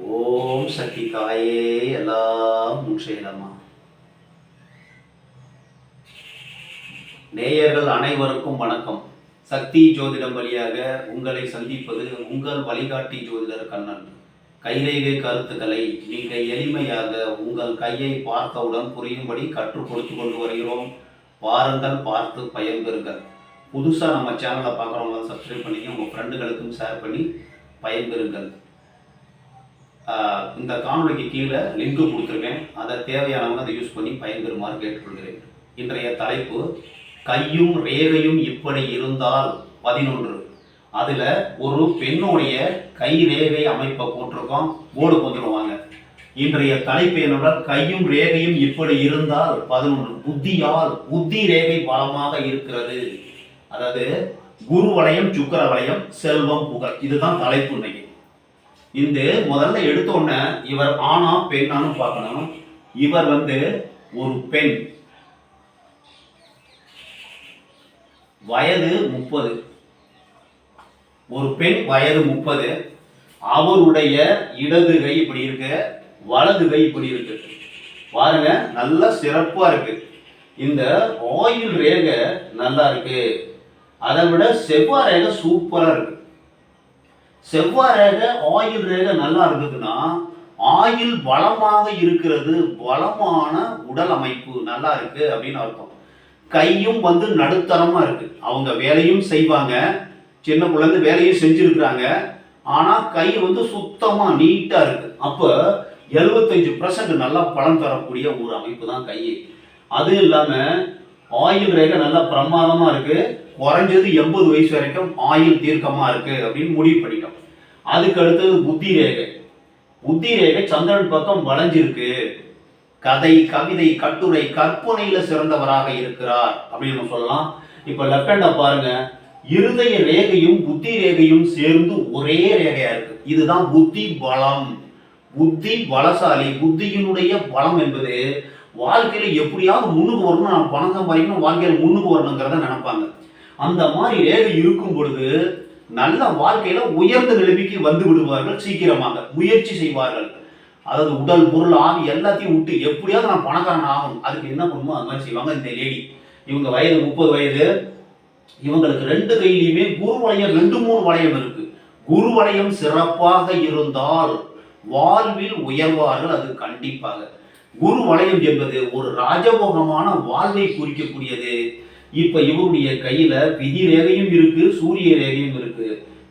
ஓம் சக்தி காயே எல்லாம் உன் நேயர்கள் அனைவருக்கும் வணக்கம். சக்தி ஜோதிடம் வழியாக உங்களை சந்திப்பது உங்கள் வழிகாட்டி ஜோதிடர் கண்ணன். கைரேகை கருத்துக்களை நீங்கள் எளிமையாக உங்கள் கையை பார்த்தவுடன் புரியும்படி கற்றுக் கொடுத்து கொண்டு வருகிறோம். பாருங்கள் பார்த்து பயன்பெறுங்கள். புதுசாக நம்ம சேனலை பார்க்குறவங்க சப்ஸ்கிரைப் பண்ணி உங்கள் ஃப்ரெண்டுகளுக்கும் ஷேர் பண்ணி பயன்பெறுங்கள். இந்த காணொலிக்கு கீழே லிங்க் கொடுத்துருக்கேன். அதை தேவையானவங்க அதை யூஸ் பண்ணி பயன்பெறுமாறு கேட்டுக்கொள்கிறேன். இன்றைய தலைப்பு கையும் ரேகையும் இப்படி இருந்தால் பதினொன்று. அதில் ஒரு பெண்ணுடைய கை ரேகை அமைப்பை போட்டிருக்கோம். போர்டு வந்துடுவாங்க இன்றைய தலைப்பு என்னவென்றால் கையும் ரேகையும் இப்படி இருந்தால் பதினொன்று. புத்தியால் புத்தி ரேகை பலமாக இருக்கிறது. அதாவது குரு வளையம் சுக்கர வளையம் செல்வம் புகழ். இதுதான் தலைப்பு இன்னைக்கு. இந்த முதல்ல எடுத்த உடனே இவர் ஆணா பெண்ணான்னு பார்க்கணும். இவர் வந்து ஒரு பெண். வயது முப்பது. ஒரு பெண் வயது முப்பது. அவருடைய இடது கை இப்படி இருக்கு வலது கை இப்படி இருக்கு. பாருங்க நல்ல சிறப்பா இருக்கு. இந்த ஆயில் ரேகை நல்லா இருக்கு. அதை விட செவ்வாய் ரேகை சூப்பரா இருக்கு. செவ்வாய் ரேகை ஆயில் ரேகை நல்லா இருக்குதுன்னா ஆயில் பலமாக இருக்கிறது பலமான உடல் அமைப்பு நல்லா இருக்கு அப்படின்னு அர்த்தம். கையும் வந்து நடுத்தரமா இருக்கு. அவங்க வேலையும் செய்வாங்க. சின்ன குழந்தை வேலையும் செஞ்சிருக்கிறாங்க. ஆனா கை வந்து சுத்தமா நீட்டா இருக்கு. அப்போ எழுபத்தஞ்சு பர்சன்ட் நல்லா பலன் தரக்கூடிய ஒரு அமைப்பு தான் கை. அது இல்லாமல் ஆயில் ரேகை நல்லா பிரமாதமாக இருக்கு. குறைஞ்சது எண்பது வயசு வரைக்கும் ஆயில் தீர்க்கமாக இருக்கு அப்படின்னு முடிவு பண்ணிட்டோம். அதுக்கு அடுத்தது புத்தி ரேகை. புத்தி ரேகை சந்திரன் பக்கம் வளைஞ்சிருக்கு. கதை கவிதை கட்டுரை கற்பனையில சிறந்தவராக இருக்கிறார் அப்படின்னு நம்ம சொல்லலாம். இப்ப லெஃப்ட் பாருங்க. இருதய ரேகையும் புத்தி ரேகையும் சேர்ந்து ஒரே ரேகையா இருக்கு. இதுதான் புத்தி பலம். புத்தி பலசாலி புத்தியினுடைய பலம் என்பது வாழ்க்கையில் எப்படியாவது முன்னுக்கு வரணும் நான் பணம் சம்பாதிக்கணும் வாழ்க்கையில் முன்னுக்கு வரணுங்கிறத நினைப்பாங்க. அந்த மாதிரி ரேகை இருக்கும் பொழுது நல்ல வாழ்க்கையில உயர்ந்த நிலைமைக்கு வந்து விடுவார்கள் சீக்கிரமாக முயற்சி செய்வார்கள். அதாவது உடல் பொருள் ஆவி எல்லாத்தையும் விட்டு எப்படியாவது நான் பணக்காரன் ஆகணும். அதுக்கு என்ன பண்ணுமோ அது மாதிரி செய்வாங்க இந்த லேடி. இவங்க வயது முப்பது வயது. இவங்களுக்கு ரெண்டு கையிலையுமே குரு வளையம் ரெண்டு மூணு வளையம் இருக்கு. குரு வளையம் சிறப்பாக இருந்தால் வாழ்வில் உயர்வார்கள் அது கண்டிப்பாக. குரு வளையம் என்பது ஒரு ராஜபோகமான வாழ்வை குறிக்கக்கூடியது. இப்ப இவருடைய கையில விதி ரேகையும் இருக்கு சூரிய ரேகையும் இருக்கு.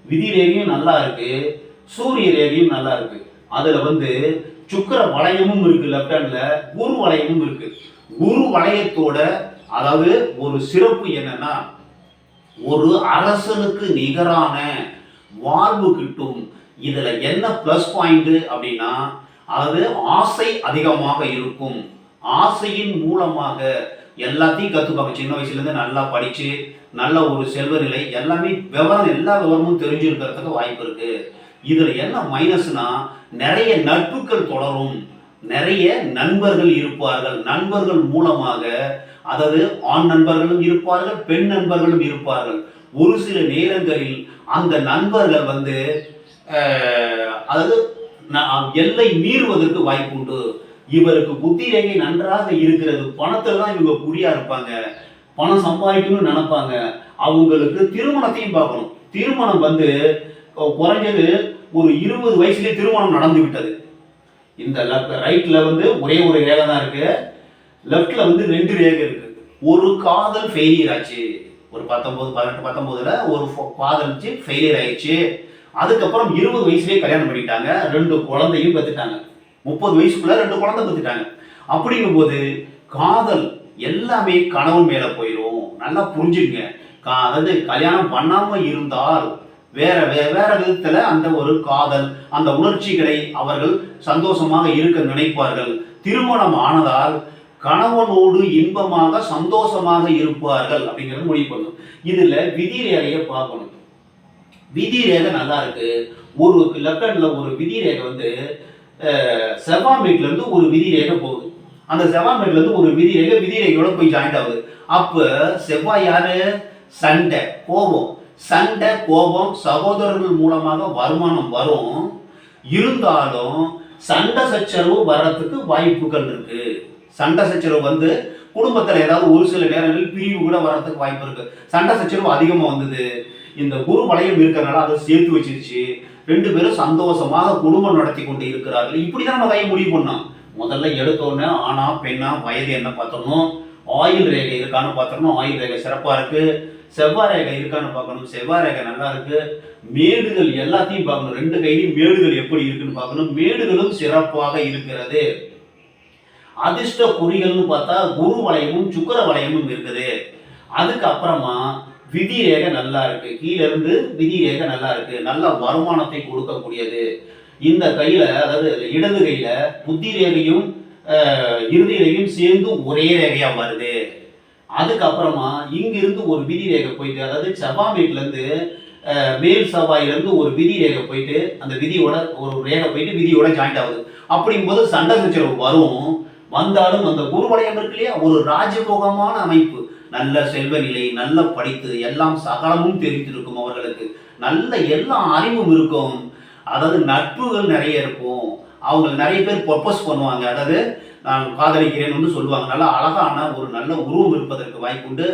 விதி ரேகையும் நல்லா இருக்கு சூரிய ரேகையும் நல்லா இருக்கு. அதுல வந்து சுக்கிர வளையமும் இருக்கு லெப்ட் ஹேண்ட்ல குரு வளையமும் இருக்கு. குரு வளையத்தோட அதாவது ஒரு சிறப்பு என்னன்னா ஒரு அரசனுக்கு நிகரான வாழ்வு கிட்டும். இதுல என்ன பிளஸ் பாயிண்ட் அப்படின்னா அதாவது ஆசை அதிகமாக இருக்கும். ஆசையின் மூலமாக எல்லாத்தையும் கற்றுப்பாங்க சின்ன வயசுலேருந்து நல்லா படித்து நல்ல ஒரு செல்வ நிலை எல்லாமே விவரம் எல்லா விவரமும் தெரிஞ்சிருக்கிறதுக்கு வாய்ப்பு இருக்குது இதில் என்ன மைனஸ்னால் நிறைய நட்புகள் தொடரும். நிறைய நண்பர்கள் இருப்பார்கள். நண்பர்கள் மூலமாக அதாவது ஆண் நண்பர்களும் இருப்பார்கள் பெண் நண்பர்களும் இருப்பார்கள். ஒரு சில நேரங்களில் அந்த நண்பர்கள் வந்து அதாவது எல்லை மீறுவதற்கு வாய்ப்பு உண்டு. இவருக்கு புத்தி நன்றாக இருக்கிறது. பணத்துல தான் இவங்க குறியா இருப்பாங்க. பணம் சம்பாதிக்கணும்னு நினைப்பாங்க. அவங்களுக்கு திருமணத்தையும் பார்க்கணும். திருமணம் வந்து குறைஞ்சது ஒரு இருபது வயசுலேயே திருமணம் நடந்து விட்டது. இந்த லெஃப்ட் ரைட்ல வந்து ஒரே ஒரு ரேகை தான் இருக்கு. லெஃப்ட்ல வந்து ரெண்டு ரேகை இருக்கு. ஒரு காதல் ஃபெயிலியர் ஆச்சு. ஒரு பத்தொன்பது பதினெட்டு பத்தொன்பதுல ஒரு காதல் ஃபெயிலியர் ஆயிடுச்சு. அதுக்கப்புறம் இருபது வயசுலேயே கல்யாணம் பண்ணிட்டாங்க ரெண்டு குழந்தையும் பெற்றுட்டாங்க முப்பது வயசுக்குள்ள ரெண்டு குழந்தை பெற்றுட்டாங்க அப்படிங்கும்போது காதல் எல்லாமே கணவன் மேல போயிடும் நல்லா புரிஞ்சுங்க. கா- அதாவது கல்யாணம் பண்ணாம இருந்தால் வேற வே வேற விதத்துல அந்த ஒரு காதல் அந்த உணர்ச்சிகளை அவர்கள் சந்தோஷமாக இருக்க நினைப்பார்கள். திருமணம் ஆனதால் கணவனோடு இன்பமாக சந்தோஷமாக இருப்பார்கள் அப்படிங்கிறது முடிவு பண்ணும். இதுல விதிரேறையை பார்க்கணும். விதி ரேகை நல்லா இருக்கு. ஒரு லெஃப்ட் ஹேண்டில் ஒரு விதி ரேகை வந்து அஹ், ஒரு விதி ரேகை போகுது. அந்த செவ்வாய் ஒரு விதி ரேகை விதி ரேகையோட போய் ஜாயிண்ட் ஆகுது. அப்போ செவ்வாய் யாரு? சண்டை கோபம். சண்டை கோபம் சகோதரர்கள் மூலமாக வருமானம் வரும். இருந்தாலும் சண்டை சச்சரவு வர்றதுக்கு வாய்ப்புகள் இருக்கு. சண்டை சச்சரவு வந்து குடும்பத்தில் ஏதாவது ஒரு சில நேரங்களில் பிரிவு கூட வர்றதுக்கு வாய்ப்பு இருக்கு. சண்டை சச்சரவு அதிகமாக வந்தது. இந்த குரு வளையம் இருக்கிறனால அதை சேர்த்து வச்சிருச்சு. ரெண்டு பேரும் சந்தோஷமாக குடும்பம் நடத்தி கொண்டு இருக்கிறார்கள். இப்படிதான் நம்ம கையை முடிவு பண்ணோம். முதல்ல எடுத்த ஆனா பெண்ணா வயது என்ன பார்த்தோம்னோ ஆயில் ரேகை இருக்கான்னு பார்த்தோம்னா ஆயில் ரேகை சிறப்பாக இருக்குது செவ்வாய் ரேகை இருக்கான்னு பார்க்கணும். செவ்வாய் ரேகை நல்லா இருக்கு. மேடுகள் எல்லாத்தையும் பார்க்கணும். ரெண்டு கையிலையும் மேடுகள் எப்படி இருக்குன்னு பார்க்கணும். மேடுகளும் சிறப்பாக இருக்கிறது. அதிர்ஷ்ட குறிகள்னு பார்த்தா குரு வளையமும் சுக்கர வளையமும் இருக்குது. அதுக்கப்புறமா விதி ரேகை நல்லா இருக்கு. கீழே இருந்து விதி ரேகை நல்லா இருக்கு. நல்ல வருமானத்தை கொடுக்கக்கூடியது. இந்த கையில அதாவது இடது கையில புத்தி ரேகையும் அஹ், இறுதி ரேகையும் சேர்ந்து ஒரே ரேகையா வருது. அதுக்கப்புறமா இங்கிருந்து ஒரு விதி ரேகை போயிட்டு அதாவது செவ்வாமேட்ல இருந்து மேல் செவ்வாயிலிருந்து ஒரு விதி ரேகை போயிட்டு அந்த விதியோட ஒரு ரேகை போயிட்டு விதியோட ஜாயிண்ட் ஆகுது. அப்படிங்கும்போது சண்டை சச்சரவு வரும். வந்தாலும் அந்த குருவலயம் இருக்கு இல்லையா? ஒரு ராஜபோகமான அமைப்பு. நல்ல செல்வ நிலை நல்ல படித்து எல்லாம் சகலமும் தெரிந்திருக்கும் அவர்களுக்கு. நல்ல எல்லா அறிவும் இருக்கும். அதாவது நட்புகள் நிறைய இருக்கும். அவங்க நிறைய பேர் பர்பஸ் பண்ணுவாங்க. அதாவது நான் காதலிக்கிறேன்னு வந்து சொல்லுவாங்க. நல்லா அழகான ஒரு நல்ல உருவம் இருப்பதற்கு வாய்ப்புண்டு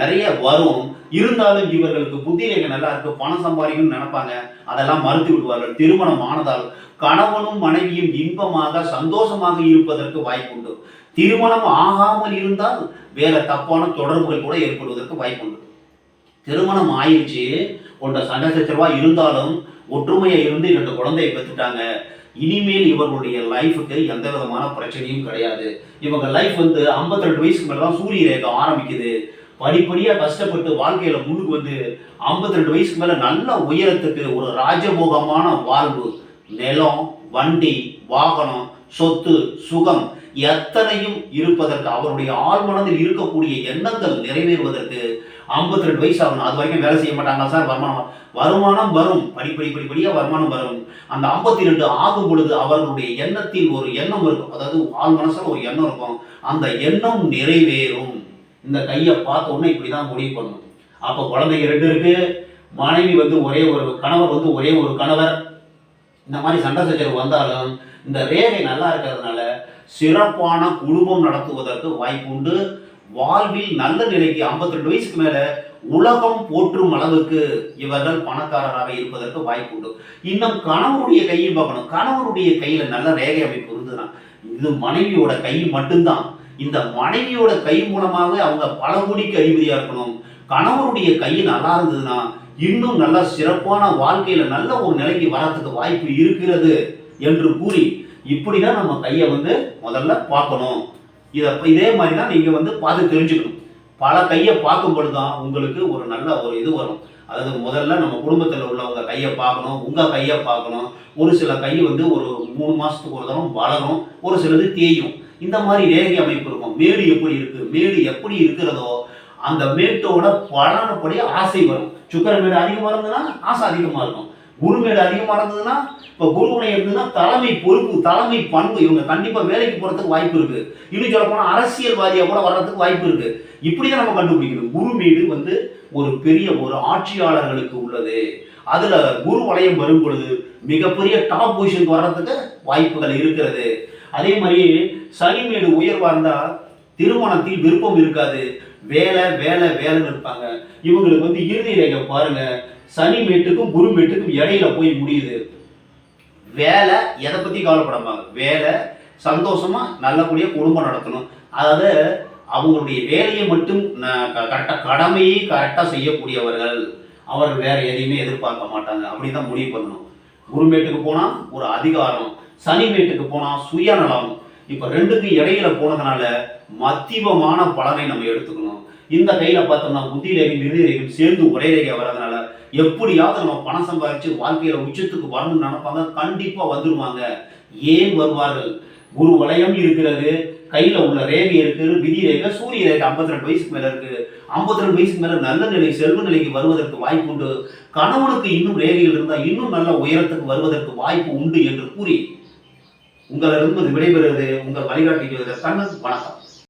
நிறைய வரும். இருந்தாலும் இவர்களுக்கு புத்தி நல்லா இருக்கு. பணம் சம்பாதிக்கணும்னு நினைப்பாங்க. அதெல்லாம் மறுத்து விடுவார்கள். திருமணம் ஆனதால் கணவனும் மனைவியும் இன்பமாக சந்தோஷமாக இருப்பதற்கு வாய்ப்புண்டு திருமணம் ஆகாமல் இருந்தால் வேற தப்பான தொடர்புகள் கூட ஏற்படுவதற்கு வாய்ப்புண்டு. திருமணம் ஆயிடுச்சு கொண்ட சண்டை இருந்தாலும் ஒற்றுமையாக இருந்து இரண்டு குழந்தையை பெற்றுட்டாங்க. இனிமேல் இவர்களுடைய லைஃபுக்கு எந்த விதமான பிரச்சனையும் கிடையாது. இவங்க லைஃப் வந்து 52 ரெண்டு வயசுக்கு மேல தான் சூரிய ரேகம் ஆரம்பிக்குது. படிப்படியா கஷ்டப்பட்டு வாழ்க்கையில முன்னுக்கு வந்து 52 ரெண்டு வயசுக்கு மேல நல்ல உயரத்துக்கு ஒரு ராஜபோகமான வாழ்வு. நிலம் வண்டி வாகனம் சொத்து சுகம் எத்தனையும் இருப்பதற்கு அவருடைய ஆழ்மனதில் இருக்கக்கூடிய எண்ணங்கள் நிறைவேறுவதற்கு 52 ரெண்டு வயசு ஆகணும் அது வரைக்கும் வேலை செய்ய மாட்டாங்க சார்? வருமானம் வருமானம் வரும். படிப்படி படிப்படியாக வருமானம் வரும். அந்த 52 ரெண்டு ஆகும் பொழுது அவர்களுடைய எண்ணத்தில் ஒரு எண்ணம் இருக்கும். அதாவது ஆள் மனசில் ஒரு எண்ணம் இருக்கும். அந்த எண்ணம் நிறைவேறும். இந்த கையை பார்த்த உடனே இப்படிதான் முடிவு பண்ணணும். அப்போ குழந்தைங்க ரெண்டு இருக்கு. மனைவி வந்து ஒரே ஒரு கணவர் வந்து ஒரே ஒரு கணவர். இந்த மாதிரி சண்டை சச்சரவு வந்தாலும் இந்த ரேகை நல்லா இருக்கிறதுனால சிறப்பான குடும்பம் நடத்துவதற்கு வாய்ப்பு உண்டு. வாழ்வில் நல்ல நிலைக்கு 52 ரெண்டு வயசுக்கு மேலே உலகம் போற்றும் அளவுக்கு இவர்கள் பணக்காரராக இருப்பதற்கு வாய்ப்பு உண்டு. இன்னும் கணவருடைய கையும் பார்க்கணும். கணவருடைய கையில் நல்ல ரேகை அமைப்பு இருந்ததுன்னா இது மனைவியோட கை மட்டும்தான். இந்த மனைவியோட கை மூலமாக அவங்க பல கோடிக்கு அதிபதியா இருக்கணும். கணவருடைய கை நல்லா இருந்ததுன்னா இன்னும் நல்ல சிறப்பான வாழ்க்கையில் நல்ல ஒரு நிலைக்கு வரத்துக்கு வாய்ப்பு இருக்கிறது என்று கூறி இப்படி தான் நம்ம கையை வந்து முதல்ல பார்க்கணும். இதை இதே மாதிரி தான் நீங்கள் வந்து பார்த்து தெரிஞ்சுக்கணும். பல கையை பார்க்கும் பொழுது தான் உங்களுக்கு ஒரு நல்ல ஒரு இது வரும். அதாவது முதல்ல நம்ம குடும்பத்தில் உள்ளவங்க கையை பார்க்கணும் உங்கள் கையை பார்க்கணும். ஒரு சில கை வந்து ஒரு மூணு மாதத்துக்கு ஒரு தரம் வளரும் ஒரு சிலது தேயும். இந்த மாதிரி ரேகை அமைப்பு இருக்கும். மேடு எப்படி இருக்குது மேடு எப்படி இருக்கிறதோ அந்த மேட்டோட பலனப்படி ஆசை வரும். சுக்கர மேடு அதிகமாக இருந்ததுன்னா ஆசை அதிகமாக இருக்கும். குரு மேடு இருந்ததுன்னா இப்போ குருவுடைய இருந்ததுன்னா தலைமை பொறுப்பு தலைமை பண்பு இவங்க கண்டிப்பாக வேலைக்கு போகிறதுக்கு வாய்ப்பு இருக்குது இன்னும் சொல்ல அரசியல்வாதியாக கூட வர்றதுக்கு வாய்ப்பு இருக்குது இப்படி தான் நம்ம கண்டுபிடிக்கணும். குரு மேடு வந்து ஒரு பெரிய ஒரு ஆட்சியாளர்களுக்கு உள்ளது. அதில் குரு வளையம் வரும் பொழுது மிகப்பெரிய டாப் பொசிஷனுக்கு வர்றதுக்கு வாய்ப்புகள் இருக்கிறது. அதே மாதிரி சனிமேடு உயர்வாக இருந்தால் திருமணத்தில் விருப்பம் இருக்காது. வேலை வேலை வேலைன்னு இருப்பாங்க. இவங்களுக்கு வந்து இறுதி ரேகை பாருங்க. சனி மேட்டுக்கும் குரு மேட்டுக்கும் இடையில போய் முடியுது. வேலை எதை பத்தி கவலைப்படாமாங்க வேலை சந்தோஷமா நல்லபடியாக குடும்பம் நடத்தணும். அதாவது அவங்களுடைய வேலையை மட்டும் கரெக்டாக கடமையை கரெக்டாக செய்யக்கூடியவர்கள். அவர் வேற எதையுமே எதிர்பார்க்க மாட்டாங்க. அப்படிதான் முடிவு பண்ணணும். குருமேட்டுக்கு போனால் ஒரு அதிகாரம். சனிமேட்டுக்கு போனால் சுயநலம். இப்போ ரெண்டுக்கும் இடையில போனதுனால மத்தியமான பலனை நம்ம எடுத்துக்கணும். இந்த கையில பார்த்தோம்னா புத்தி ரேகை இறுதி ரேகையும் சேர்ந்து ஒரே ரேகை வர்றதுனால எப்படியாவது நம்ம பணம் சம்பாதிச்சு வாழ்க்கையில உச்சத்துக்கு வரணும்னு நினைப்பாங்க. கண்டிப்பா வந்துருவாங்க. ஏன் வருவார்கள்? குரு வலயம் இருக்கிறது. கையில உள்ள ரேகை இருக்கு. விதி ரேகை சூரிய ரேகை 52 ரெண்டு வயசுக்கு மேல இருக்கு. 52 ரெண்டு வயசுக்கு மேல நல்ல நிலை செல்வ நிலைக்கு வருவதற்கு வாய்ப்பு உண்டு. கணவனுக்கு இன்னும் ரேகையில் இருந்தால் இன்னும் நல்ல உயரத்துக்கு வருவதற்கு வாய்ப்பு உண்டு என்று கூறி உங்களிடமிருந்து விடைபெறுவது உங்கள் வழிகாட்டி கண்ணன் வணக்கம்.